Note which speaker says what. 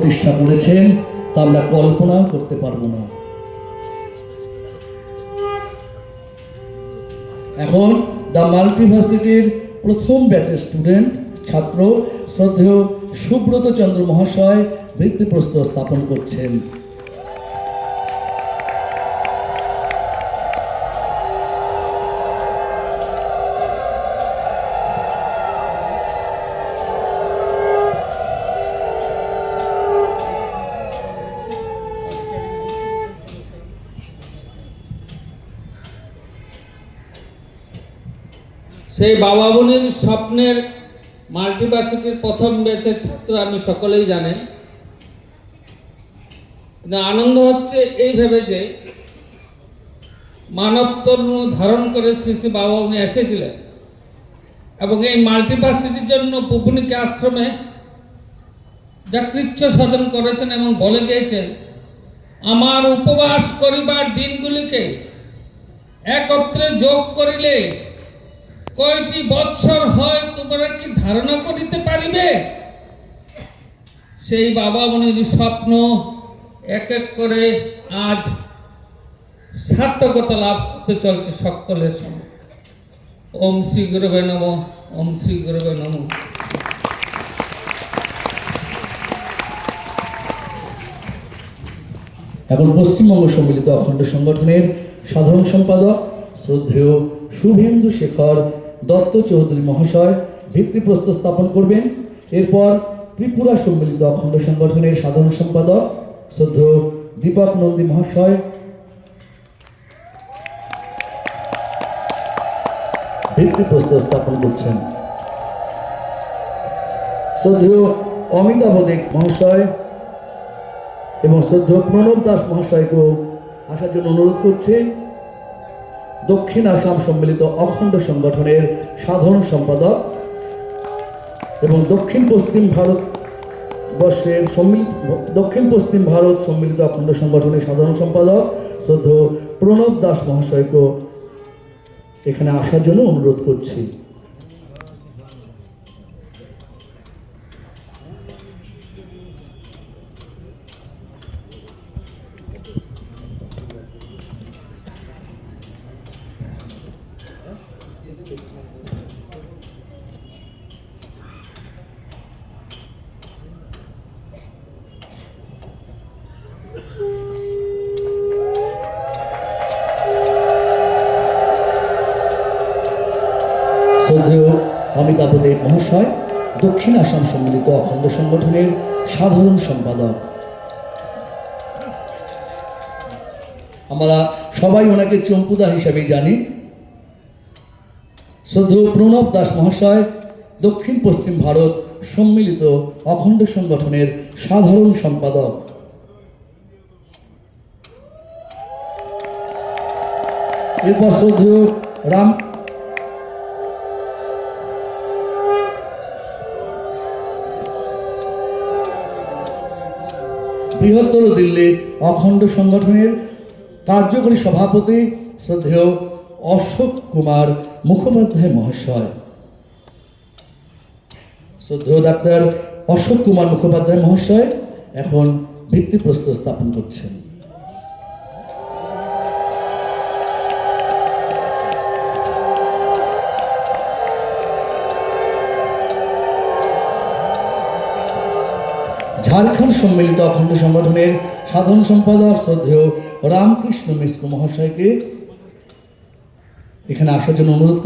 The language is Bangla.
Speaker 1: প্রতিষ্ঠা করেছেন, তা আমরা কল্পনাও করতে পারব না। এখন দ্য মাল্টিভার্সিটির প্রথম ব্যাচের স্টুডেন্ট, ছাত্র, শ্রদ্ধেয় সুব্রত চন্দ্র মহাশয় ভিত্তিপ্রস্তর স্থাপন করছেন।
Speaker 2: সেই বাবা বোনের স্বপ্নের মাল্টিভার্সিটির প্রথম ব্যাচের ছাত্র আমি সকলেই জানেন আনন্দ হচ্ছে এই ভেবে যে মানব ধারণ করে শ্রী শ্রী বাবা উনি এসেছিলেন এবং এই মাল্টিভার্সিটির জন্য পুপুনিকে আশ্রমে যা কৃচ্ছ সাধন করেছেন এবং বলে গিয়েছেন, আমার উপবাস করিবার দিনগুলিকে একত্রে যোগ করিলে কয়টি বৎসর হয় তোমরা কি ধারণা করিতে পারিবে? সেই বাবা মনির স্বপ্ন এক এক করে আজ সার্থকতা লাভ করতে চলছে সকলের সঙ্গে। ওম শ্রী গুরবে নম, ওম শ্রী গুরবে নম।
Speaker 1: এখন পশ্চিমবঙ্গ সম্মিলিত অখণ্ড সংগঠনের সাধারণ সম্পাদক শ্রদ্ধেয় শুভেন্দু শেখর দত্ত চৌধুরী মহাশয় ভিত্তিপ্রস্তর স্থাপন করবেন। এরপর ত্রিপুরা সম্মিলিত অখণ্ড সংগঠনের সাধারণ সম্পাদক শ্রদ্ধেয় দীপক নন্দী মহাশয়। ভিত্তিপ্রস্তর স্থাপন করছেন। শ্রদ্ধেয় অমিতাভ দেব মহাশয় এবং শ্রদ্ধেয় প্রণব দাস মহাশয়কেও আসার জন্য অনুরোধ করছে। দক্ষিণ আসাম সম্মিলিত অখণ্ড সংগঠনের সাধারণ সম্পাদক এবং দক্ষিণ পশ্চিম ভারত বর্ষের দক্ষিণ পশ্চিম ভারত সম্মিলিত অখণ্ড সংগঠনের সাধারণ সম্পাদক শ্রদ্ধ প্রণব দাস মহাশয়কে এখানে আসার জন্য অনুরোধ করছি। শ্রদ্ধেয় অমিতাভ দেব মহাশয়, দক্ষিণ আসাম সম্মিলিত অখণ্ড সংগঠনের সাধারণ সম্পাদক। আমরা সবাই ওনাকে চম্পুদা হিসাবে জানি। শ্রদ্ধেয় প্রণব দাস মহাশয়, দক্ষিণ পশ্চিম ভারত সম্মিলিত অখণ্ড সংগঠনের সাধারণ সম্পাদক। এরপর শ্রদ্ধেয় রাম বৃহত্তর দিল্লি অখণ্ড সংগঠনের কার্যকরী সভাপতি শ্রদ্ধেয় অশোক কুমার মুখোপাধ্যায় মহাশয়। শ্রদ্ধেয় ডাক্তার অশোক কুমার মুখোপাধ্যায় মহাশয় এখন ভিত্তিপ্রস্তর স্থাপন করছেন। ঝাড়খণ্ড সম্মিলিত অখণ্ড সংগঠনের সাধারণ সম্পাদক শ্রদ্ধেয় রামকৃষ্ণ মিশ্র মহাশয়কে এখানে আসার জন্য অনুরোধ